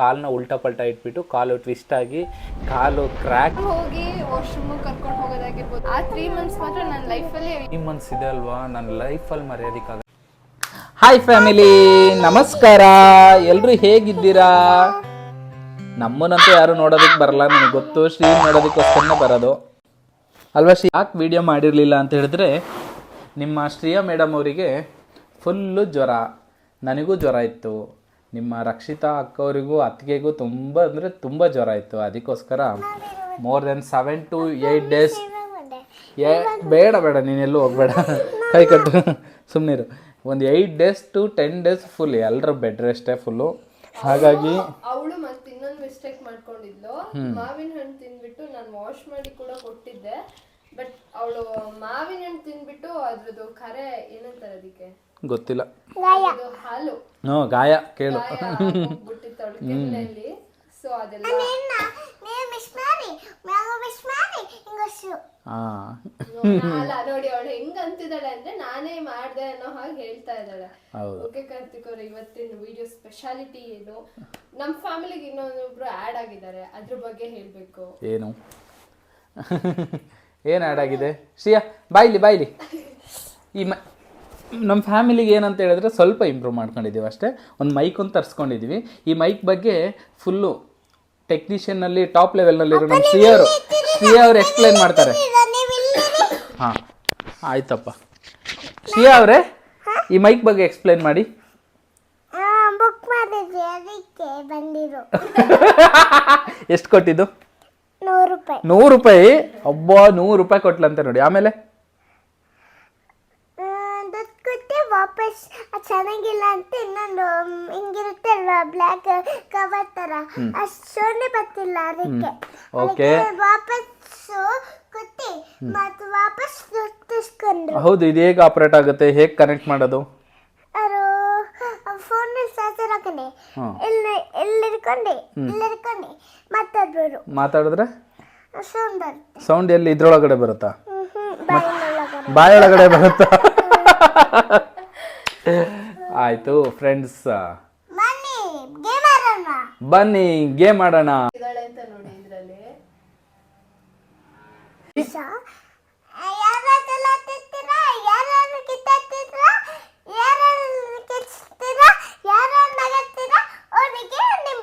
ಕಾಲನ್ನ ಉಲ್ಟಾ ಪಲ್ಟಾ ಇಟ್ಬಿಟ್ಟು ಕಾಲು ಟ್ವಿಸ್ಟ್ ಆಗಿ ಕಾಲು ಕ್ರ್ಯಾಕ್ ಹೋಗಿ ವಾಶ್ರೂಮ್ ಕರ್ಕೊಂಡು ಹೋಗೋದಾಗಿರ್ಬೋದು. ಆ ತ್ರೀ ಮಂತ್ಸ್ ಮಾತ್ರ ನನ್ನ ಲೈಫಲ್ಲಿ ಈ ಮಂತ್ಸ್ ಇದೆ ಅಲ್ವಾ? ನನ್ನ ಲೈಫಲ್ಲಿ ಮರ್ಯಾದಿಕ್ಕಾಗ ಹಾಯ್ ಫ್ಯಾಮಿಲಿ ನಮಸ್ಕಾರ. ಎಲ್ಲರೂ ಹೇಗಿದ್ದೀರಾ? ನಮ್ಮನ್ನಂತೂ ಯಾರು ನೋಡೋದಕ್ಕೆ ಬರಲ್ಲ ನನಗೆ ಗೊತ್ತು. ಶ್ರೀ ನೋಡೋದಕ್ಕೋಸ್ಕರನೇ ಬರೋದು. ಅಲ್ವಾ ಶ್ರೀ? ಯಾಕೆ ವಿಡಿಯೋ ಮಾಡಿರಲಿಲ್ಲ ಅಂತ ಹೇಳಿದ್ರೆ ನಿಮ್ಮ ಶ್ರೀಯಾ ಮೇಡಮ್ ಅವರಿಗೆ ಫುಲ್ಲು ಜ್ವರ. ನನಗೂ ಜ್ವರ ಇತ್ತು. ನಿಮ್ಮ ರಕ್ಷಿತಾ ಅಕ್ಕವರಿಗೂ ಅತ್ತಿಗೆಗೂ ತುಂಬ ಅಂದರೆ ತುಂಬ ಜ್ವರ ಇತ್ತು. ಅದಕ್ಕೋಸ್ಕರ more than seven to eight days ಏ ಬೇಡ ಬೇಡ ನೀನೆಲ್ಲೂ ಹೋಗಬೇಡ. ಕೈ ಕಟ್ಟು. ಸುಮ್ಮನಿರು ಒಂದು eight days to ten days full ಎಲ್ಲರ ಬೆಡ್ ರೆಸ್ಟೇ ಫುಲ್ಲು ಹಾಗಾಗಿ ಅವಳು ಮತ್ತೆ ಇನ್ನೊಂದು ಮಿಸ್ಟೇಕ್ ಮಾಡ್ಕೊಂಡಿದ್ಲು. ಮಾವಿನ ಹಣ್ಣು ತಿಂದ್ಬಿಟ್ಟು ನಾನು ವಾಶ್ ಮಾಡಿ ಕೂಡ ಕೊಟ್ಟಿದ್ದೆ. ಬಟ್ ಅವಳು ಮಾವಿನ ಹಣ್ಣು ತಿಂದ್ಬಿಟ್ಟು ಅದ್ರದ್ದು ಕರೆ ಏನಂತಾರೆ ಅದಕ್ಕೆ? ಗೊತ್ತಿಲ್ಲ. ಅದು ಹಾಲು. ಹ್ಞೂ ಗಾಯ ಕೇಳು. ಬಿಟ್ಟಿತ್ತು ಅವಳು ಕೆನ್ನೆಯಲ್ಲಿ ಸೊ ಅದೆಲ್ಲ ಹಾಂ ಅಲ್ಲ ನೋಡಿ ಅವಳು ಹೆಂಗ್ ಅಂತಿದ್ದಾಳೆ ಅಂದ್ರೆ ನಾನೇ ಮಾಡ್ದೆ ಅನ್ನೋ ಹಾಗೆ ಹೇಳ್ತಾ ಇದ್ದಾಳೆ. ಹೌದು. ಓಕೆ ಕಾರ್ತಿಕ್ ಅವ್ರ ಇವತ್ತಿನ ವಿಡಿಯೋ ಸ್ಪೆಷಾಲಿಟಿ ಏನು? ನಮ್ಮ ಫ್ಯಾಮಿಲಿಗೆ ಇನ್ನೊಂದೊಬ್ರು ಆಡ್ ಆಗಿದ್ದಾರೆ. ಅದ್ರ ಬಗ್ಗೆ ಹೇಳ್ಬೇಕು. ಏನು? ಏನು ಆ್ಯಡ್ ಆಗಿದೆ? ಶ್ರೀಯಾ ಬಾಯ್ಲಿ ಬಾಯ್ಲಿ ಈ ಮ ನಮ್ಮ ಫ್ಯಾಮಿಲಿಗೆ ಏನಂತ ಹೇಳಿದ್ರೆ ಸ್ವಲ್ಪ ಇಂಪ್ರೂವ್ ಮಾಡ್ಕೊಂಡಿದ್ದೀವಿ ಅಷ್ಟೇ. ಒಂದು ಮೈಕ್ ಒಂದು ತರಿಸ್ಕೊಂಡಿದ್ದೀವಿ. ಈ ಮೈಕ್ ಬಗ್ಗೆ ಫುಲ್ಲು ಟೆಕ್ನಿಷಿಯನ್ನಲ್ಲಿ ಟಾಪ್ ಲೆವೆಲ್ನಲ್ಲಿರೋ ನಮ್ಮ ಸಿ ಅವರು ಸಿ ಅವರು ಎಕ್ಸ್ಪ್ಲೈನ್ ಮಾಡ್ತಾರೆ. ಹಾಂ ಆಯ್ತಪ್ಪ. ಸಿ ಅವರೇ ಈ ಮೈಕ್ ಬಗ್ಗೆ ಎಕ್ಸ್ಪ್ಲೈನ್ ಮಾಡಿ. ಎಷ್ಟು ಕೊಟ್ಟಿದ್ದು? ನೂರು ರೂಪಾಯಿ. ನೂರು ರೂಪಾಯಿ? ಒಬ್ಬ ನೂರು ರೂಪಾಯಿ ಕೊಟ್ಲಂತೆ ನೋಡಿ. ಆಮೇಲೆ ದುಡ್ಡು ಅದ್ ಚೆನ್ನಾಗಿಲ್ಲ ಅಂತ ಇನ್ನೊಂದು ಹಿಂಗಿರುತ್ತೆ ಅಲ್ವಾ ಬ್ಲ್ಯಾಕ್ ಕವರ್ ತರ. ಅಷ್ಟು ಬರ್ತಿಲ್ಲ ಅದಕ್ಕೆ. ಓಕೆ ವಾಪಸ್ ವಾಪಸ್ಸು ಕೊಟ್ಟು ಮತ್ತೆ ವಾಪಸ್ ತಿಸ್ಕೊಂಡು ಹೌದು ಇದು ಹೇಗೆ ಆಪರೇಟ್ ಆಗುತ್ತೆ? ಹೇಗೆ ಕನೆಕ್ಟ್ ಮಾಡೋದು? ಅವರು ಫೋನ್ ಚಾರ್ಜರ್ ಹಾಕೊಂಡೆ. ಇಲ್ಲಿ ಇಲ್ಲಿ ಇಟ್ಕೊಂಡು ಇಲ್ಲಿ ಇಟ್ಕೊಂಡು ಮಾತಾಡ್ಬೋದು. ಮಾತಾಡಿದ್ರೆ? ಸುಂದರ್ ಸೌಂಡ್ ಎಲ್ಲಿ ಇದ್ರೊಳಗಡೆ ಬರುತ್ತಾ? ಒಳಗಡೆ ಬಾಯೊಳಗಡೆ ಬರುತ್ತಾ? ಆಯ್ತು ಫ್ರೆಂಡ್ಸ್ ಬನ್ನಿ ಗೇಮ್ ಆಡೋಣ ಬನ್ನಿ ಗೇಮ್ ಆಡೋಣ ಇದ್ದಾಳೆ ಅಂತ ನೋಡಿ ಇದ್ರಲ್ಲಿ ಯಾರಾದೆಲ್ಲ ತಿಂತೀರಾ ಯಾರು ಕಿತ್ತಾಡ್ತಿದ್ದೀರಾ ಯಾರು ಕಿಚ್ತೀರಾ ಯಾರು ನಗತ್ತೀರಾ ಅವರಿಗೆ ನಿಮ್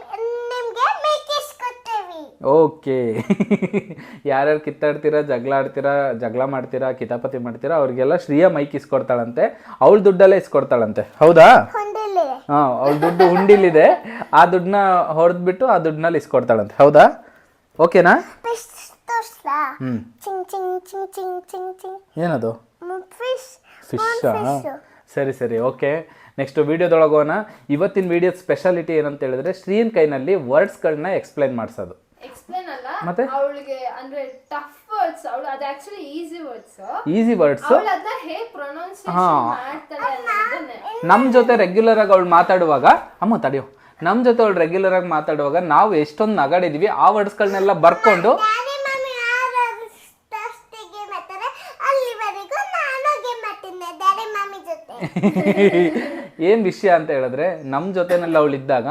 ನಿಮ್ಗೆ ಮೇಕಿಸ್ ಕೊಡ್ತೀವಿ ಓಕೆ. ಯಾರ್ಯಾರು ಕಿತ್ತಾಡ್ತೀರಾ ಜಗಳ ಆಡ್ತೀರಾ ಜಗಳ ಮಾಡ್ತೀರಾ ಕಿತಾಪತಿ ಮಾಡ್ತೀರಾ ಅವ್ರಿಗೆಲ್ಲ ಶ್ರೀಯಾ ಮೈಕ್ ಇಸ್ಕೊಡ್ತಾಳಂತೆ ಅವಳ ದುಡ್ಡಲ್ಲೇ ಇಸ್ಕೊಡ್ತಾಳಂತೆ. ಹೌದಾ? ಹಾಂ ಅವ್ಳ ದುಡ್ಡು ಹುಂಡಿಲಿದೆ. ಆ ದುಡ್ಡನ್ನ ಹೊಡೆದ್ಬಿಟ್ಟು ಆ ದುಡ್ಡಿನಲ್ಲಿ ಇಸ್ಕೊಡ್ತಾಳಂತೆ. ಹೌದಾ? ಓಕೆನಾ? ಹ್ಞೂ ಏನದು? ಸರಿ ಸರಿ. ಓಕೆ. ನೆಕ್ಸ್ಟ್ ವಿಡಿಯೋದೊಳಗೋಣ ಇವತ್ತಿನ ವಿಡಿಯೋದ ಸ್ಪೆಷಾಲಿಟಿ ಏನಂತ ಹೇಳಿದ್ರೆ ಸ್ಕ್ರೀನ್ ಕೈನಲ್ಲಿ ವರ್ಡ್ಸ್ಗಳನ್ನ ಎಕ್ಸ್ಪ್ಲೈನ್ ಮಾಡಿಸೋದು. ಎಕ್ಸ್ಪ್ಲೇನ್ ಅಲ್ಲ? ಮತ್ತೆ? ಅವಳಿಗೆ ಅಂದ್ರೆ ಟಫ್ ವರ್ಡ್ಸ್ ಅವಳು ಅದು actually easy words easy words ಅವಳು ಅದನ್ನ ಹೇ. ಪ್ರೊನೌನ್ಸಿಯೇಷನ್ ಮಾಡ್ತಾಳೆ ನಮ್ಮ ಜೊತೆ ರೆಗ್ಯುಲರ್ ಆಗಿ ಅವಳು ಮಾತಾಡುವಾಗ ಅಮ್ಮ ತಡೆಯೋ ನಮ್ಮ ಜೊತೆ ಅವಳು ರೆಗ್ಯುಲರ್ ಆಗಿ ಮಾತಾಡುವಾಗ ನಾವು ಎಷ್ಟೊಂದು ನಗಾಡಿದೀವಿ ಆ ವರ್ಡ್ಸ್ಗಳನ್ನೆಲ್ಲ ಬರ್ಕೊಂಡು ಏನ್ ವಿಷಯ ಅಂತ ಹೇಳಿದ್ರೆ ನಮ್ಮ ಜೊತೆನಲ್ಲಿ ಅವಳು ಇದ್ದಾಗ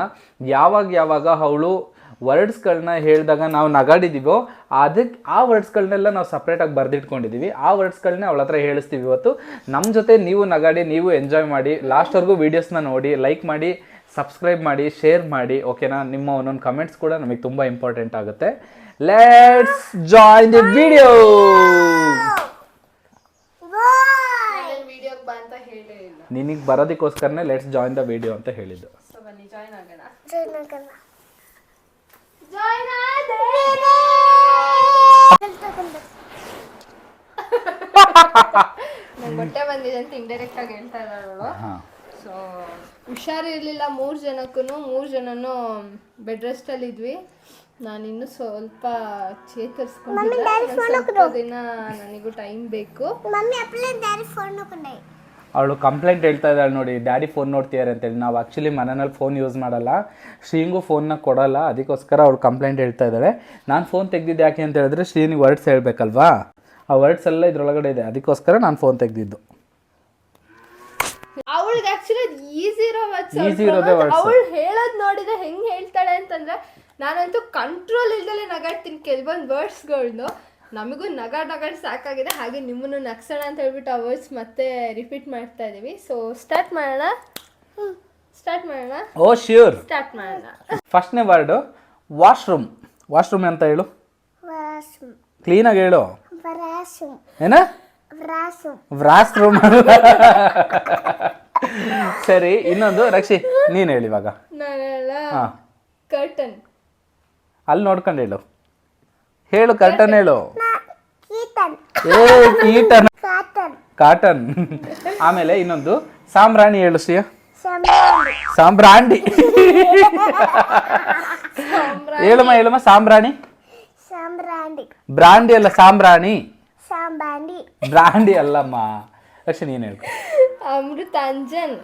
ಯಾವಾಗ ಯಾವಾಗ ಅವಳು ವರ್ಡ್ಸ್ಗಳನ್ನ ಹೇಳಿದಾಗ ನಾವು ನಗಾಡಿದ್ದೀವೋ ಅದಕ್ಕೆ ಆ ವರ್ಡ್ಸ್ಗಳನ್ನೆಲ್ಲ ನಾವು ಸಪ್ರೇಟಾಗಿ ಬರೆದಿಟ್ಕೊಂಡಿದ್ದೀವಿ ಆ ವರ್ಡ್ಸ್ಗಳನ್ನೇ ಅವಳ ಹತ್ರ ಹೇಳಿಸ್ತೀವಿ ಇವತ್ತು. ನಮ್ಮ ಜೊತೆ ನೀವು ನಗಾಡಿ ನೀವು ಎಂಜಾಯ್ ಮಾಡಿ ಲಾಸ್ಟ್ವರೆಗೂ ವೀಡಿಯೋಸ್ನ ನೋಡಿ ಲೈಕ್ ಮಾಡಿ ಸಬ್ಸ್ಕ್ರೈಬ್ ಮಾಡಿ ಶೇರ್ ಮಾಡಿ ಓಕೆನಾ ನಿಮ್ಮ ಒಂದೊಂದು ಕಮೆಂಟ್ಸ್ ಕೂಡ ನಮಗೆ ತುಂಬ ಇಂಪಾರ್ಟೆಂಟ್ ಆಗುತ್ತೆ. ಲೆಟ್ಸ್ ಜಾಯಿನ್ ದಿ ವಿಡಿಯೋ ನಿನಗೆ ಬರೋದಕ್ಕೋಸ್ಕರನೇ ಲೆಟ್ಸ್ ಜಾಯಿನ್ ದ ವಿಡಿಯೋ ಅಂತ ಹೇಳಿದ್ದು ಸೊ ಬನ್ನಿ ಜಾಯ್ನ್ ಆಗೋಣ ಜಯನಗರ ಜಾಯ್ನ್ ಆದೆ ನಂಗೆ ಹೊಟ್ಟೆ ಬಂದಿದೆ ಅಂತ ಇಂಡೈರೆಕ್ಟ್ ಆಗಿ ಹೇಳ್ತಾ ಇದ್ದಾಳು ಹಾಂ ಸೊ ಹುಷಾರಿರ್ಲಿಲ್ಲ ಮೂರು ಜನಕ್ಕೂ ಮೂರು ಜನನು ಬೆಡ್ ರೆಸ್ಟ್ ಅಲ್ಲಿ ಇದ್ವಿ. ನಾನು ಇನ್ನು ಸ್ವಲ್ಪ ಚೇತರಿಸ್ಕೊಂಡು ದಿನ ನನಗೂ ಟೈಮ್ ಬೇಕು. ಮಮ್ಮಿ ಅಪ್ಲೇ ಡ್ಯಾಡಿ ಫೋನ್ ನೋಡ್ಕೊಂಡೆ. ಅವಳು ಕಂಪ್ಲೇಂಟ್ ಹೇಳ್ತಾ ಇದ್ದಾಳೆ ನೋಡಿ ಡ್ಯಾಡಿ ಫೋನ್ ನೋಡ್ತಿದ್ದಾರೆ ಅಂತೇಳಿ. ನಾವು ಆ್ಯಕ್ಚುಲಿ ಮನೆಯಲ್ಲಿ ಫೋನ್ ಯೂಸ್ ಮಾಡಲ್ಲ. ಶ್ರೀಂಗೂ ಫೋನ್ನ ಕೊಡಲ್ಲ. ಅದಕ್ಕೋಸ್ಕರ ಅವಳು ಕಂಪ್ಲೇಂಟ್ ಹೇಳ್ತಾ ಇದ್ದಾಳೆ. ನಾನು ಫೋನ್ ತೆಗೆದಿದ್ದು ಯಾಕೆ ಅಂತ ಹೇಳಿದ್ರೆ ಶ್ರೀನಿಗೆ ವರ್ಡ್ಸ್ ಹೇಳಬೇಕಲ್ವಾ? ಆ ವರ್ಡ್ಸ್ ಎಲ್ಲ ಇದ್ರೊಳಗಡೆ ಇದೆ. ಅದಕ್ಕೋಸ್ಕರ ನಾನು ಫೋನ್ ತೆಗೆದಿದ್ದು. ಅವಳು ಅವಳಿಗೆ ಆಕ್ಚುಲಿ ಅದು ಈಸಿ ಇರೋ Easy ಇರೋದೇ words. ಅವಳು ಹೇಳೋದ್ ನೋಡಿದ್ರೆ ಹೆಂಗ್ ಹೇಳ್ತಾಳೆ ಅಂತಂದ್ರೆ ನಾನಂತೂ ಕಂಟ್ರೋಲ್ ಇಲ್ದಲೆ ನಗಾಡ್ತೀನಿ. ಕೆಲವೊಂದು ವರ್ಡ್ಸ್ಗಳ್ನು ನಮಗೂ ನಗ ನಗಾಡ್ ಸಾಕಾಗಿದೆ. ಹಾಗೆ ನಿಮ್ಮನ್ನು ನಗ್ಸೋಣ ಅಂತ ಹೇಳ್ಬಿಟ್ಟು ಆ ವರ್ಡ್ಸ್ ಮತ್ತೆ ರಿಪೀಟ್ ಮಾಡ್ತಾ ಇದೀವಿ. ಸೊ ಸ್ಟಾರ್ಟ್ ಮಾಡೋಣ? ಸ್ಟಾರ್ಟ್ ಮಾಡೋಣ? ಓ ಶ್ಯೂರ್ ಸ್ಟಾರ್ಟ್ ಮಾಡೋಣ. ಫಸ್ಟ್ನೇ ವರ್ಡು ವಾಶ್ರೂಮ್ ವಾಶ್ರೂಮ್ ಅಂತ ಹೇಳು? ಕ್ಲೀನ್ ಕ್ಲೀನಾಗಿ ಹೇಳು. ಏನ? ಸರಿ ಇನ್ನೊಂದು. ರಕ್ಷಿ ನೀನು ಹೇಳಿ ಇವಾಗ. ನಾನೆಲ್ಲ ಹಾ. ಕರ್ಟನ್ ಅಲ್ಲಿ ನೋಡ್ಕೊಂಡು ಹೇಳು. ಹೇಳು ಕರ್ಟನ್ ಹೇಳು. ಕೀಟನ್ ಏ ಕೀಟನ್ ಕಾಟನ್ ಕಾಟನ್. ಆಮೇಲೆ ಇನ್ನೊಂದು. ಸಾಂಬ್ರಾಣಿ ಹೇಳು ಶ್ರೀಯ. ಸಾಂಬ್ರಾಂಡಿ ಹೇಳಮ್ಮ ಹೇಳಮ್ಮ ಸಾಂಬ್ರಾಣಿ ಬ್ರಾಂಡಿ ಅಲ್ಲ ಸಾಂಬ್ರಾಣಿ ಬ್ರಾಂಡಿ ಅಲ್ಲಮ್ಮ. ಲಕ್ಷ್ಮಿ ನೀನು ಹೇಳ್ಕೊ ಅಮೃತಾಂಜನ್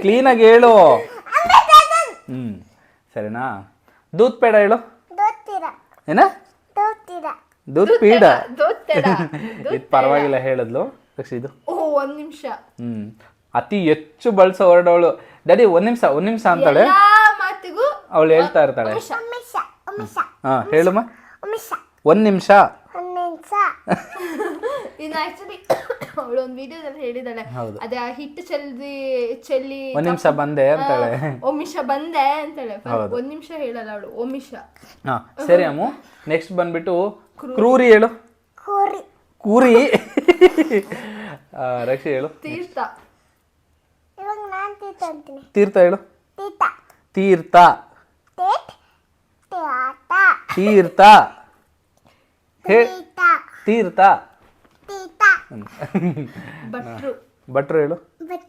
ಕ್ಲೀನಾಗಿ ಹೇಳು. ಹ್ಮ್ ಸರಿನಾ? ದೂತ್ ಪೇಡ ಹೇಳು. ಏನ? ದುರ್ಪೀಡ ದೂತ್ ಪೀಡ ದೋತ್ತೆಡ ಇದು ಪರವಾಗಿಲ್ಲ ಹೇಳಿದ್ಲು. ಇದು. ಓ ಒಂದ್ ನಿಮಿಷ. ಹ್ಮ್. ಅತಿ ಹೆಚ್ಚು ಬಳಸೋ ಹೊರಡವಳು ಡ್ಯಾಡಿ ಒಂದ್ ನಿಮಿಷ ಒಂದ್ ನಿಮಿಷ ಅಂತಾಳೆ. ಮಾತಿಗೂ ಅವಳು ಹೇಳ್ತಾ ಇರ್ತಾಳೆ. ಹಾ ಹೇಳುಮ್ಮ. ಒಂದ್ ನಿಮಿಷ. ಇದು ಆಕ್ಚುಲಿ ಅವಳು ಒಂದು ವಿಡಿಯೋದಲ್ಲಿ ಹೇಳಿದಾಳೆ. ಹೌದು. ಅದೇ ಆ ಹಿಟ್ಟು ಚೆಲ್ದಿ ಚೆಲ್ಲಿ ಒಂದ್ ನಿಮಿಷ ಬಂದೆ ಅಂತಾಳೆ. ಒಮ್ಮಿಷ ಬಂದೆ ಅಂತಾಳೆ. ಹೌದು. ಒಂದ್ ನಿಮಿಷ ಹೇಳಲ್ಲ ಅವಳು ಒಮ್ಮಿಷ. ಹಾ ಸರಿ ಅಮ್ಮು. ನೆಕ್ಸ್ಟ್ ಬಂದ್ಬಿಟ್ಟು ಕ್ರೂರಿ. ಹೇಳು. ಕೋರಿ ಕೂರಿ ಆ, ರಕ್ಷಿ ಹೇಳು. ತೀರ್ಥ. ಇವಾಗ ನಾನು ತೀತ ಅಂತೀನಿ. ತೀರ್ಥ ಹೇಳು. ತೀತ ತೀರ್ಥ. ತ್ಯಾಟ ತೀರ್ಥ. ಹೇ ತೀತ ತೀರ್ಥ. ಭಟ್ರು. ಭಟ್ರು ಹೇಳು.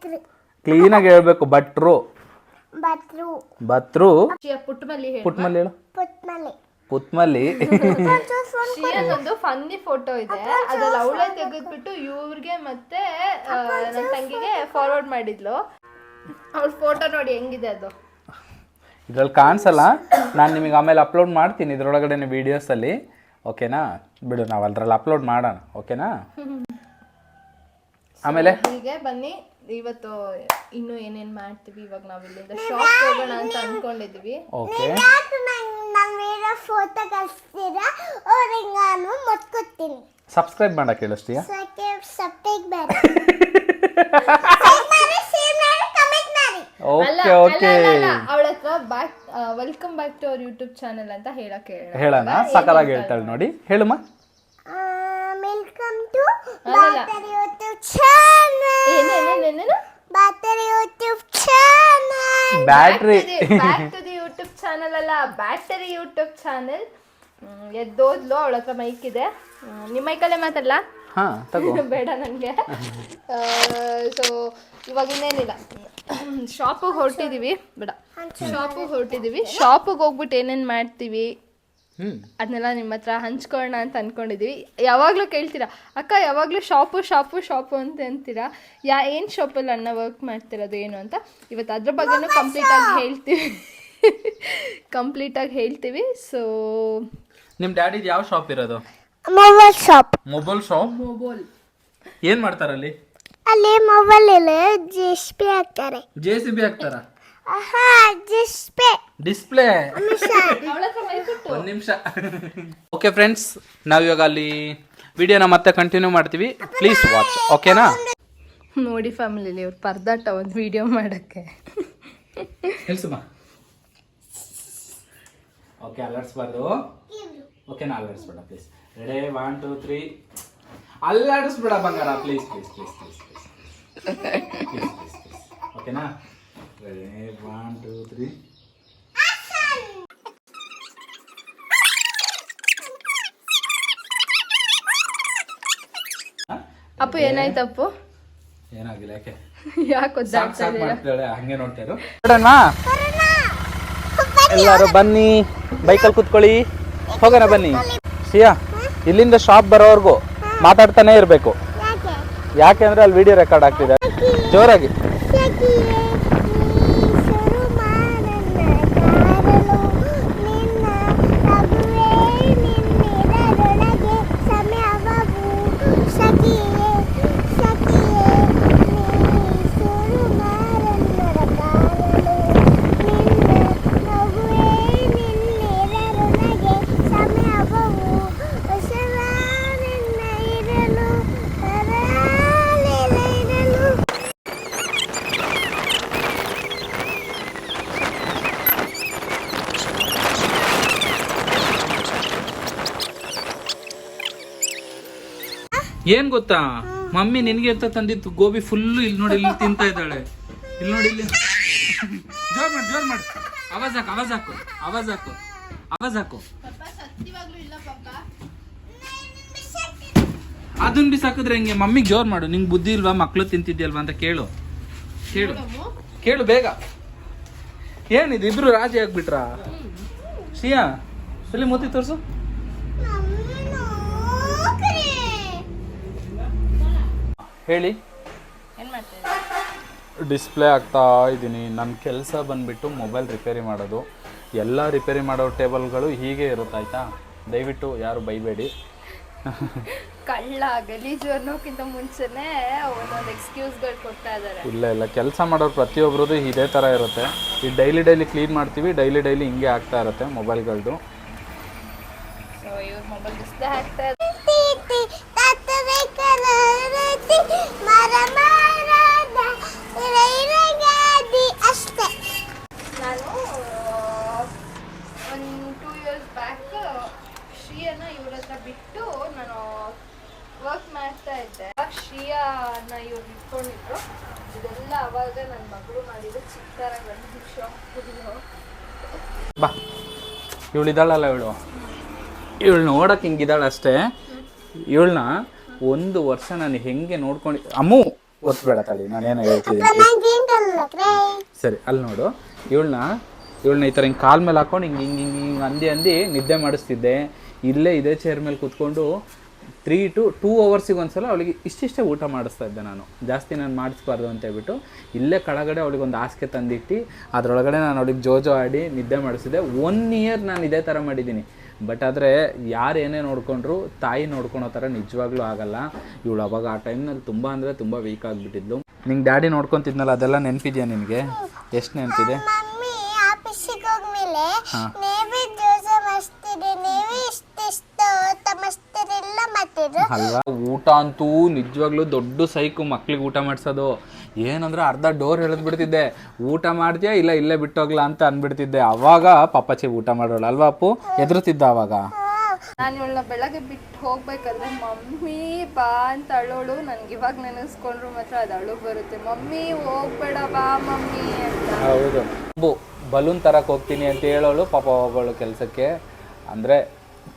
ಕ್ಲೀನ್ ಕ್ಲೀನಾಗಿ ಹೇಳ್ಬೇಕು ಭಟ್ರು. ಬತ್ರು ಭಟ್ರು. ಶ್ರೀಯ ಪುಟ್ಟಮಲ್ಲಿ ಹೇಳಿ ಪುಟ್ಮಲ್ಲಿ ಹೇಳು. ಪುಟ್ಮಲ್ಲಿ. ಪುಟ್ಮಲ್ಲಿ. ಶ್ರೀಯದೊಂದು ಫನ್ನಿ ಫೋಟೋ ಇದೆ. ಅದ್ರಲ್ಲಿ ಅವಳೇ ತೆಗೆದ್ಬಿಟ್ಟು ಇವ್ರಿಗೆ ಮತ್ತೆ ನನ್ನ ತಂಗಿಗೆ ಫಾರ್ವರ್ಡ್ ಮಾಡಿದ್ಲು. ಅವ್ಳ ಫೋಟೋ ನೋಡಿ ಹೆಂಗಿದೆ ಅದು? ಇದ್ರಲ್ಲಿ ಕಾಣಿಸಲ್ಲ? ನಾನು ನಿಮಗೆ ಆಮೇಲೆ ಅಪ್ಲೋಡ್ ಮಾಡ್ತೀನಿ ಇದ್ರೊಳಗಡೆ ವಿಡಿಯೋಸಲ್ಲಿ ಓಕೆನಾ ಬಿಡು ನಾವು ಅದ್ರಲ್ಲಿ ಅಪ್ಲೋಡ್ ಮಾಡೋಣ. ಓಕೆನಾ ಆಮೇಲೆ? ಹೀಗೆ ಬನ್ನಿ. ಇವತ್ತು ಇನ್ನು ಏನೇನ್ ಮಾಡ್ತೀವಿ? ಇವಾಗ ನಾವು ಇಲ್ಲಿಂದ ಶಾಪ್ ಹೋಗೋಣ ಅಂತ ಅನ್ಕೊಂಡಿದೀವಿ. ಓಕೆ ಬೇರೆ ಫೋಟೋ ಕಳಿಸ್ತೀರಾ ಅವ್ರಿಗೆ ನಾನು ಮುಟ್ಕೊತೀನಿ ಸಬ್ಸ್ಕ್ರೈಬ್ ಮಾಡಕ್ಕೆ ಹೇಳಿಸ್ತೀಯಾ ಸಬ್ಸ್ಕ್ರೈಬ್ ಮಾಡಿ ಓಕೆ ಓಕೆ ಅವಳ ಹತ್ರ back welcome back to our YouTube channel ಅಂತ ಹೇಳಕ್ಕೆ ಹೇಳ ಹೇಳೋಣ. ಸಕಲಾಗಿ ಹೇಳ್ತಾಳೆ ನೋಡಿ. ಹೇಳುಮ್ಮ. Welcome to YouTube channel ಏನೇನೇನೇನೇನು YouTube channel battery back to the YouTube channel ಅಲ್ಲ ಬ್ಯಾಟರಿ ಯೂಟ್ಯೂಬ್ ಚಾನೆಲ್ ಎದ್ದೋದ್ಲು ಅವಳ ಹತ್ರ ಮೈಕ್ ಇದೆ. ನಿಮ್ಮ ಮೈಕಲ್ಲೇ ಮಾತಲ್ಲ ಹಾ ತಗೋ. ಬೇಡ ನನಗೆ ಸೊ ಇವಾಗ ಇನ್ನೇನಿಲ್ಲ. ಶಾಪಿಗೆ ಹೊರಟಿದೀವಿ. ಬೇಡ. ಶಾಪಿಗೆ ಹೊರಟಿದೀವಿ. ಶಾಪಿಗೆ ಹೋಗ್ಬಿಟ್ಟು ಏನೇನು ಮಾಡ್ತೀವಿ? ಅದನ್ನೆಲ್ಲ ನಿಮ್ಮ ಹತ್ರ ಹಂಚ್ಕೊಳ್ಳೋಣ ಅಂತ ಅನ್ಕೊಂಡಿದ್ವಿ. ಯಾವಾಗಲೂ ಕೇಳ್ತೀರಾ ಅಕ್ಕ ಯಾವಾಗಲೂ ಶಾಪು ಶಾಪು ಶಾಪು ಅಂತ ಅಂತೀರಾ? ಯಾ ಏನು ಶಾಪಲ್ಲಿ ಅಣ್ಣ ವರ್ಕ್ ಮಾಡ್ತಿರೋದು ಏನು ಅಂತ? ಇವತ್ತು ಅದ್ರ ಬಗ್ಗೆನೂ ಕಂಪ್ಲೀಟಾಗಿ ಹೇಳ್ತೀವಿ. ಕಂಪ್ಲೀಟಾಗಿ ಹೇಳ್ತೀವಿ. ಸೊ ನಿಮ್ಮ ಡ್ಯಾಡಿ ಯಾವ ಶಾಪ್ ಇರೋದು? Mobile shop mobile shop mobile ಏನು ಮಾಡ್ತಾರಲ್ಲಿ ಅಲ್ಲಿ? ಮೊಬೈಲ್ ಇಲ್ಲ ಜೆಸ್ಪಿ ಹಾಕ್ತಾರೆ ಜೆ ಸಿ ಬಿ ಹಾಕ್ತಾರ ಆಹಾ ಜಿಸ್ಪೆ ಡಿಸ್ಪ್ಲೇ ಅವಳ ಹತ್ರ ಒಂದ್ ಒಂದು ನಿಮಿಷ. ಓಕೆ ಫ್ರೆಂಡ್ಸ್ ನಾವಿವಾಗ ಅಲ್ಲಿ ವಿಡಿಯೋನ ಮತ್ತೆ ಕಂಟಿನ್ಯೂ ಮಾಡ್ತೀವಿ. ಪ್ಲೀಸ್ ವಾಚ್ ಓಕೆನಾ ನೋಡಿ ಫ್ಯಾಮಿಲಿಲಿ ಇವ್ರು ಪರದಾಟ ಒಂದು ವಿಡಿಯೋ ಮಾಡೋಕ್ಕೆ. ಹೇಳ್ಸಮ್ಮ ಓಕೆ ಅಲ್ಲಾಡಿಸ್ಬಾರ್ದು ಓಕೆನಾ ಅಲ್ಲಾಡಿಸ್ಬೇಡ please ready one two three ಅಲ್ಲಾಡಿಸ್ಬೇಡ ಬಂಗಾರ. Please please please please please please please ಓಕೆನಾ ready one two three Appu ಏನಾಯ್ತಪ್ಪು? ಏನಾಗಿಲ್ಲ ಯಾಕೆ? ಯಾಕೆ ಹಂಗೆ ನೋಡ್ತಾ ಎಲ್ಲರೂ ಬನ್ನಿ ಬೈಕಲ್ಲಿ ಕುತ್ಕೊಳ್ಳಿ. ಹೋಗೋಣ ಬನ್ನಿ. ಸಿಯಾ ಇಲ್ಲಿಂದ ಶಾಪ್ ಬರೋವರೆಗೂ ಮಾತಾಡ್ತಾನೆ ಇರಬೇಕು. ಯಾಕೆ? ಯಾಕೆ ಅಂದ್ರೆ ಅಲ್ಲಿ ವಿಡಿಯೋ ರೆಕಾರ್ಡ್ ಆಗ್ತಿದೆ. ಜೋರಾಗಿ. ಏನ್ ಗೊತ್ತಾ? ಮಮ್ಮಿ ನಿನ್ಗೆ ಅಂತ ತಂದಿತ್ತು? ಗೋಬಿ ಫುಲ್ಲು ಇಲ್ಲಿ ನೋಡಿ, ಇಲ್ಲಿ ತಿಂತಾ ಇದ್ದಾಳೆ. ಇಲ್ಲಿ ನೋಡಿ, ಇಲ್ಲಿ. ಜೋರ್ ಮಾಡಿ ಜೋರ್ ಮಾಡಿ. ಆವಾಜ್ ಹಾಕು ಆವಾಜ್ ಹಾಕು ಆವಾಜ್ ಹಾಕು ಆವಾಜ್ ಹಾಕು. ಅದನ್ನ ಬಿಸಾಕಿದ್ರೆ ಹೆಂಗೆ? ಮಮ್ಮಿಗೆ ಜೋರ್ ಮಾಡು. ನಿಂಗೆ ಬುದ್ಧಿ ಇಲ್ವಾ? ಮಕ್ಳು ತಿಂತಿದ್ಯಲ್ವಾ ಅಂತ ಕೇಳು. ಕೇಳು. ಕೇಳು ಬೇಗ. ಏನಿದು? ಇಬ್ರು ರಾಜಿ ಆಗ್ಬಿಟ್ರಾ? ಶ್ರೀಯಾ, ಸಲಿ ಮೂತಿ ತೋರ್ಸು. ಹೇಳಿ ಏನ್ ಡಿಸ್ಪ್ಲೇ ಆಗ್ತಾ ಇದ್ದೀನಿ ನನ್ನ ಕೆಲಸ ಬಂದ್ಬಿಟ್ಟು ಮೊಬೈಲ್ ರಿಪೇರಿ ಮಾಡೋದು ಎಲ್ಲ ರಿಪೇರಿ ಮಾಡೋ ಟೇಬಲ್ಗಳು ಹೀಗೆ ಇರುತ್ತೆ ಆಯಿತಾ ದಯವಿಟ್ಟು ಯಾರು ಬೈಬೇಡಿ ಕಳ್ಳ ಗಲೀಜು ಅನ್ನೋಕ್ಕಿಂತ ಮುಂಚೆನೇ ಒಂದೊಂದು ಎಕ್ಸ್ಕ್ಯೂಸ್ಗಳು ಕೊಡ್ತಾ ಇದ್ದಾರೆ ಇಲ್ಲ ಇಲ್ಲ ಕೆಲಸ ಮಾಡೋರು ಪ್ರತಿಯೊಬ್ಬರದು ಇದೇ ಥರ ಇರುತ್ತೆ ಈ ಡೈಲಿ ಡೈಲಿ ಕ್ಲೀನ್ ಮಾಡ್ತೀವಿ ಡೈಲಿ ಡೈಲಿ ಹಿಂಗೆ ಆಗ್ತಾ ಇರುತ್ತೆ ಮೊಬೈಲ್ಗಳದ್ದು ಸೊ ಇವ್ರ ಮೊಬೈಲ್ ಡಿಸ್ಪ್ಲೇ ಹಾಕ್ತಾ ಇದ್ದಾರೆ ಅಷ್ಟೇ. ನಾನು ಒಂದು ಟೂ ಇಯರ್ಸ್ ಬ್ಯಾಕ್ ಶ್ರೀಯನ್ನ ಇವ್ರ ಹತ್ರ ಬಿಟ್ಟು ನಾನು ವರ್ಕ್ ಮಾಡ್ತಾ ಇದ್ದೆ. ಅವಾಗ ಶ್ರೀಯನ್ನ ಇವ್ರು ಇಟ್ಕೊಂಡಿದ್ರು. ಇದೆಲ್ಲ ಅವಾಗ ನನ್ನ ಮಗಳು ಮಾಡಿದ್ದು ಚಿಕ್ಕ ಒಂದು ಶಾಪ್ ಬಾ. ಇವಳು ಇದ್ದಾಳಲ್ಲ ಇವಳು? ಇವಳು ನೋಡಕ್ಕೆ ಹಿಂಗಿದ್ದಾಳೆ ಅಷ್ಟೇ ಇವಳನ್ನ ಒಂದು ವರ್ಷ ನಾನು ಹೆಂಗೆ ನೋಡ್ಕೊಂಡು ಅಮ್ಮು ಒತ್ಬೇಡ ತಳಿ ನಾನೇನು ಹೇಳ್ತಿದ್ದೀನಿ ಸರಿ ಅಲ್ಲಿ ನೋಡು. ಇವಳನ್ನ ಇವಳನ್ನ ಈ ಥರ ಹಿಂಗೆ ಕಾಲ್ ಮೇಲೆ ಹಾಕೊಂಡು ಹಿಂಗೆ ಹಿಂಗೆ ಹಿಂಗೆ ಹಿಂಗೆ ಅಂದಿ ಅಂದಿ ನಿದ್ದೆ ಮಾಡಿಸ್ತಿದ್ದೆ. ಇಲ್ಲೇ ಇದೇ ಚೇರ್ ಮೇಲೆ ಕೂತ್ಕೊಂಡು ತ್ರೀ ಟು ಟೂ ಅವರ್ಸಿಗೆ ಒಂದ್ಸಲ ಅವಳಿಗೆ ಇಷ್ಟಿಷ್ಟೇ ಊಟ ಮಾಡಿಸ್ತಾ ಇದ್ದೆ ನಾನು. ಜಾಸ್ತಿ ನಾನು ಮಾಡಿಸ್ಬಾರ್ದು ಅಂತ ಹೇಳ್ಬಿಟ್ಟು ಇಲ್ಲೇ ಕೆಳಗಡೆ ಅವಳಿಗೆ ಒಂದು ಹಾಸಿಗೆ ತಂದಿಟ್ಟು ಅದರೊಳಗಡೆ ನಾನು ಅವಳಿಗೆ ಜೋಜೋ ಆಡಿ ನಿದ್ದೆ ಮಾಡಿಸಿದೆ. ಒನ್ ಇಯರ್ ನಾನು ಇದೇ ಥರ ಮಾಡಿದ್ದೀನಿ. ಬಟ್ ಆದರೆ ಯಾರು ಏನೇ ನೋಡ್ಕೊಂಡ್ರು ತಾಯಿ ನೋಡ್ಕೊಳೋ ಥರ ನಿಜವಾಗ್ಲೂ ಆಗಲ್ಲ. ಇವಳು ಅವಾಗ ಆ ಟೈಮ್ನಲ್ಲಿ ತುಂಬ ಅಂದರೆ ತುಂಬ ವೀಕ್ ಆಗಿಬಿಟ್ಟಿದ್ಲು. ನಿಂಗೆ ಡ್ಯಾಡಿ ನೋಡ್ಕೊತಿದ್ನಲ್ಲ ಅದೆಲ್ಲ ನೆನಪಿದೆಯಾ ನಿನಗೆ? ಎಷ್ಟು ನೆನಪಿದೆ? ಹಾಂ. ಆಫೀಸಿಗೆ ಹೋಗ್ಮೇಲೆ ಅಲ್ವಾ? ಊಟ ಅಂತೂ ನಿಜವಾಗ್ಲೂ ದೊಡ್ಡ ಸೈಕು ಮಕ್ಳಿಗೆ ಊಟ ಮಾಡಿಸೋದು. ಏನಂದ್ರೆ ಅರ್ಧ ಡೋರ್ ಬಿಡ್ತಿದ್ದೆ. ಊಟ ಮಾಡ್ತೀಯಾ ಇಲ್ಲ ಇಲ್ಲೇ ಬಿಟ್ಟೋಗ್ಲಾ ಅಂತ ಅನ್ಬಿಡ್ತಿದ್ದೆ. ಅವಾಗ ಪಪ್ಪಾಚಿ ಊಟ ಮಾಡೋಳು. ಅಲ್ವಾ ಅಪ್ಪು? ಎದುರುತ್ತಿದ್ದ ಅವಾಗ? ನಾನು ಇವಳನ್ನ ಬೆಳಗ್ಗೆ ಬಿಟ್ಟು ಹೋಗ್ಬೇಕಂದ್ರೆ ಮಮ್ಮಿ ಬಾ ಅಂತ ಅಳೋಳು. ನನ್ಗೆ ಇವಾಗ ನೆನೆಸ್ಕೊಂಡ್ರು ಮಾತ್ರ ಅದು ಅಳು ಬರುತ್ತೆ. ಮಮ್ಮಿ ಹೋಗ್ಬೇಡ ಬಾ ಮಮ್ಮಿ ಅಂತ. ಹೌದು. ಬಲೂನ್ ತರಕ್ಕೆ ಹೋಗ್ತೀನಿ ಅಂತ ಹೇಳೋಳು ಪಾಪ ಹೋಗೋಳು ಕೆಲಸಕ್ಕೆ. ಅಂದರೆ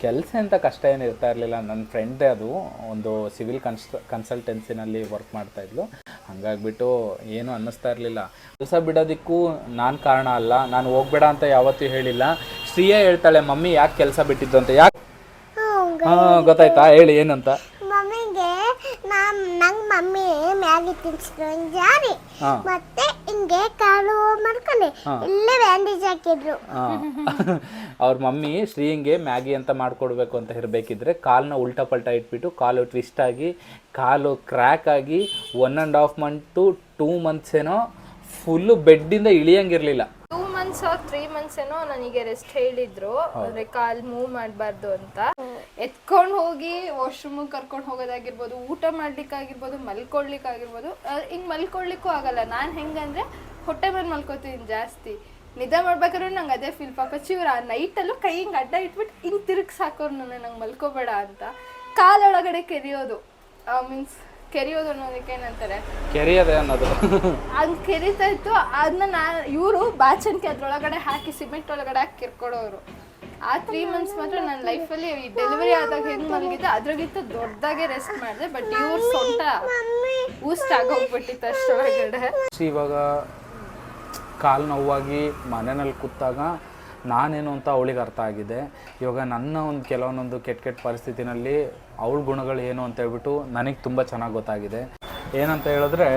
ಕೆಲಸ ಅಂತ ಕಷ್ಟ ಏನು ಇರ್ತಾ ಇರಲಿಲ್ಲ. ನನ್ನ ಫ್ರೆಂಡೇ ಅದು ಒಂದು ಸಿವಿಲ್ ಕನ್ಸ್ ಕನ್ಸಲ್ಟೆನ್ಸಿನಲ್ಲಿ ವರ್ಕ್ ಮಾಡ್ತಾ ಇದ್ಲು. ಹಂಗಾಗ್ಬಿಟ್ಟು ಏನೂ ಅನ್ನಿಸ್ತಾ ಇರಲಿಲ್ಲ. ಕೆಲಸ ಬಿಡೋದಕ್ಕೂ ನಾನು ಕಾರಣ ಅಲ್ಲ. ನಾನು ಹೋಗ್ಬೇಡ ಅಂತ ಯಾವತ್ತೂ ಹೇಳಿಲ್ಲ. ಶ್ರೀಯೇ ಹೇಳ್ತಾಳೆ ಮಮ್ಮಿ ಯಾಕೆ ಕೆಲಸ ಬಿಟ್ಟಿದ್ದು ಅಂತ? ಯಾಕೆ? ಹಾಂ ಗೊತ್ತಾಯ್ತಾ? ಹೇಳಿ ಏನಂತ? ಮಮ್ಮಿಗೆ ನಮ್ಮ ನಂಗೆ ಮಮ್ಮಿ ಮ್ಯಾಗಿ ತಿನ್ಸಿದ್ರು ಜಾರಿ. ಮತ್ತೆ ಹಿಂಗೆ ಕಾಲು ಮಾಡ್ಕೊಂಡೆ ಇಲ್ಲೇ ಬ್ಯಾಂಡೇಜ್ ಹಾಕಿದ್ರು. ಅವ್ರ ಮಮ್ಮಿ ಶ್ರೀಯಂಗೆ ಮ್ಯಾಗಿ ಅಂತ ಮಾಡ್ಕೊಡ್ಬೇಕು ಅಂತ ಇರಬೇಕಿದ್ರೆ ಕಾಲನ್ನ ಉಲ್ಟಾ ಪಲ್ಟಾ ಇಟ್ಬಿಟ್ಟು ಕಾಲು ಟ್ವಿಸ್ಟ್ ಆಗಿ ಕಾಲು ಕ್ರ್ಯಾಕ್ ಆಗಿ one and half to two months ಏನೋ ಫುಲ್ಲು ಬೆಡ್ಡಿಂದ ಇಳಿಯಂಗಿರಲಿಲ್ಲ. Two months or three months ಏನೋ ನನಗೆ ರೆಸ್ಟ್ ಹೇಳಿದ್ರು. ಅಂದ್ರೆ ಕಾಲ್ ಮೂವ್ ಮಾಡಬಾರ್ದು ಅಂತ. ಎತ್ಕೊಂಡು ಹೋಗಿ ವಾಶ್ರೂಮ್ ಕರ್ಕೊಂಡು ಹೋಗೋದಾಗಿರ್ಬೋದು ಊಟ ಮಾಡ್ಲಿಕ್ಕಾಗಿರ್ಬೋದು ಮಲ್ಕೊಳ್ಲಿಕ್ಕಾಗಿರ್ಬೋದು ಆಗಿರ್ಬೋದು ಹಿಂಗ್ ಮಲ್ಕೊಳ್ಲಿಕ್ಕೂ ಆಗಲ್ಲ. ನಾನು ಹೆಂಗಂದ್ರೆ ಹೊಟ್ಟೆ ಮೇಲೆ ಮಲ್ಕೋತೀನಿ ಜಾಸ್ತಿ. ನಿದ್ದೆ ಮಾಡ್ಬೇಕಾದ್ರೆ ನಂಗೆ ಅದೇ ಫೀಲ್ ಪಾಪ ಇವ್ರು ಆ ನೈಟಲ್ಲೂ ಕೈ ಹಿಂಗೆ ಅಡ್ಡ ಇಟ್ಬಿಟ್ಟು ಹಿಂಗೆ ತಿರುಗ್ ಹಾಕೋರು ನನ್ನ ನಂಗೆ ಮಲ್ಕೋಬೇಡ ಅಂತ. ಕಾಲೊಳಗಡೆ ಕೆರಿಯೋದು. ಮೀನ್ಸ್ ಕೆರಿಯೋದು ಅನ್ನೋದಕ್ಕೆ ಏನಂತಾರೆ? ಕೆರೆಯದೆ ಅನ್ನೋದು. ಹಂಗ್ ಕೆರಿತಾ ಇತ್ತು ಅದನ್ನ ನಾ ಇವರು ಬಾಚನ್ಕೆ ಅದ್ರೊಳಗಡೆ ಹಾಕಿ ಸಿಮೆಂಟ್ ಒಳಗಡೆ ಹಾಕಿ ಕಿರ್ಕೊಡೋರು. ಆ ತ್ರೀ ಮಂತ್ಸ್ ಮಾತ್ರ ನನ್ನ ಲೈಫಲ್ಲಿ ಡೆಲಿವರಿ ಆದಾಗ ಹೆಂಗ್ ಮಲಗಿದ್ದೆ ಅದ್ರಾಗಿಂತ ದೊಡ್ಡದಾಗೆ ರೆಸ್ಟ್ ಮಾಡಿದೆ ಬಟ್ ಇವ್ರ ಸೊಂಟ ಊಸ್ಟ್ ಆಗೋಗ್ಬಿಟ್ಟಿತ್ತು ಅಷ್ಟೊಳಗಡೆ ಇವಾಗ ಕಾಲು ನೋವಾಗಿ ಮನೆಯಲ್ಲಿ ಕೂತಾಗ ನಾನೇನು ಅಂತ ಅವಳಿಗೆ ಅರ್ಥ ಆಗಿದೆ. ಇವಾಗ ನನ್ನ ಒಂದು ಕೆಲವೊಂದೊಂದು ಕೆಟ್ಟ ಕೆಟ್ಟ ಪರಿಸ್ಥಿತಿನಲ್ಲಿ ಅವಳ ಗುಣಗಳು ಏನು ಅಂತ ಹೇಳ್ಬಿಟ್ಟು ನನಗೆ ತುಂಬ ಚೆನ್ನಾಗಿ ಗೊತ್ತಾಗಿದೆ. ಏನಂತ ಹೇಳಿದ್ರೆ,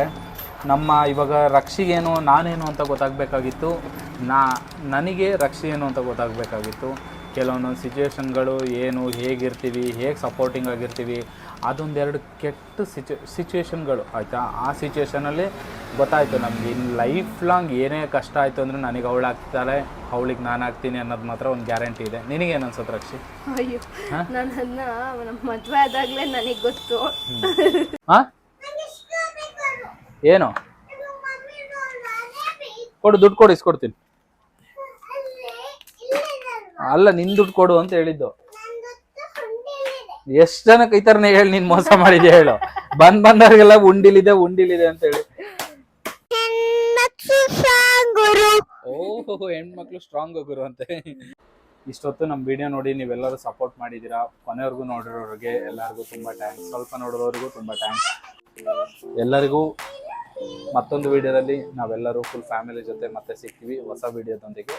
ನಮ್ಮ ಇವಾಗ ರಕ್ಷಿಗೇನು ನಾನೇನು ಅಂತ ಗೊತ್ತಾಗಬೇಕಾಗಿತ್ತು. ನಾ, ನನಗೆ ರಕ್ಷಿ ಏನು ಅಂತ ಗೊತ್ತಾಗಬೇಕಾಗಿತ್ತು. ಕೆಲವೊಂದೊಂದು ಸಿಚುವೇಶನ್ಗಳು ಏನು, ಹೇಗಿರ್ತೀವಿ, ಹೇಗೆ ಸಪೋರ್ಟಿಂಗ್ ಆಗಿರ್ತೀವಿ, ಅದೊಂದೆರಡು ಕೆಟ್ಟ ಸಿಚು ಸಿಚುವೇಶನ್ಗಳು ಆಯಿತಾ? ಆ ಸಿಚುವೇಶನಲ್ಲಿ ಗೊತ್ತಾಯಿತು ನಮ್ಗೆ. ಇನ್ ಲೈಫ್ ಲಾಂಗ್ ಏನೇ ಕಷ್ಟ ಆಯಿತು ಅಂದ್ರೆ ನನಗೆ ಅವಳು ಆಗ್ತಾಳೆ ಅವಳಿಗೆ ನಾನು ಆಗ್ತೀನಿ ಅನ್ನೋದು ಮಾತ್ರ ಒಂದು ಗ್ಯಾರಂಟಿ ಇದೆ. ನಿನಗೇನು ಅನ್ಸುತ್ತೆ ರಕ್ಷಿ? ಅಯ್ಯೋ ನಾನು ಅದನ್ನ ಮದ್ವೆ ಆದಾಗ್ಲೇ ನನಗೆ ಗೊತ್ತು. ಹಾಂ ಏನು? ಕೊಡು ದುಡ್ಡು ಕೊಡು ಇಸ್ಕೊಡ್ತೀನಿ. ಅಲ್ಲ ನಿನ್ ದುಡ್ಡು ಕೊಡು ಅಂತ ಹೇಳಿದ್ದು. ಎಷ್ಟು ಜನಕ್ಕೆ ಈ ತರನೇ ಹೇಳಿ ನೀನ್ ಮೋಸ ಮಾಡಿದ್ಯಾ ಹೇಳು. ಬಂದ್ ಬಂದವ್ರಿಗೆಲ್ಲ ಉಂಡಿಲಿದೆ ಉಂಡಿಲಿದೆ ಅಂತ ಹೇಳಿ. ಓಹೋ, ಹೆಣ್ಮಕ್ಳು ಸ್ಟ್ರಾಂಗ್ ಗುರು ಅಂತೆ. ಇಷ್ಟೊತ್ತು ನಮ್ಮ ವಿಡಿಯೋ ನೋಡಿ ನೀವೆಲ್ಲರೂ ಸಪೋರ್ಟ್ ಮಾಡಿದ್ದೀರಾ? ಕೊನೆವರೆಗೂ ನೋಡಿರೋರಿಗೆ ಎಲ್ಲರಿಗೂ ತುಂಬಾ ಥ್ಯಾಂಕ್ಸ್ ಸ್ವಲ್ಪ ನೋಡಿರೋರಿಗೂ ತುಂಬಾ ಥ್ಯಾಂಕ್ಸ್ ಎಲ್ಲರಿಗೂ ಮತ್ತೊಂದು ವಿಡಿಯೋದಲ್ಲಿ ನಾವೆಲ್ಲರೂ ಫುಲ್ ಫ್ಯಾಮಿಲಿ ಜೊತೆ ಮತ್ತೆ ಸಿಗ್ತೀವಿ. ಹೊಸ ವಿಡಿಯೋದೊಂದಿಗೆ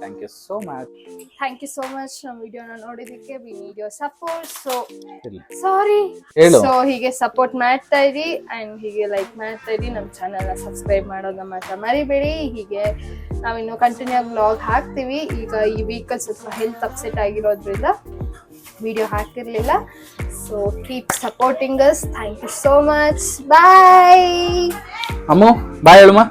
thank you so much thank you so much ನಮ್ಮ ವಿಡಿಯೋನ ನೋಡಿದಕ್ಕೆ we need your support so sorry ಹೇಳು. ಸೊ ಹೀಗೆ ಸಪೋರ್ಟ್ ಮಾಡ್ತಾ ಇರಿ ಅಂಡ್ ಹೀಗೆ ಲೈಕ್ ಮಾಡ್ತಾ ಇರಿ. ನಮ್ಮ ಚಾನೆಲ್ನ ಸಬ್ಸ್ಕ್ರೈಬ್ ಮಾಡೋದನ್ನ ಮಾತ್ರ ಮರಿಬೇಡಿ. ಹೀಗೆ ನಾವಿನ್ನು ಕಂಟಿನ್ಯೂ ಆಗಿ ಬ್ಲಾಗ್ ಹಾಕ್ತೀವಿ. ಈಗ ಈ ವೀಕಲ್ಲಿ ಸ್ವಲ್ಪ ಹೆಲ್ತ್ ಅಪ್ಸೆಟ್ ಆಗಿರೋದ್ರಿಂದ video ಹಾಕಿರಲಿಲ್ಲ. So keep supporting us thank you so much bye ಅಮ್ಮ ಬಾಯ್ ಹೇಳುಮ್ಮ.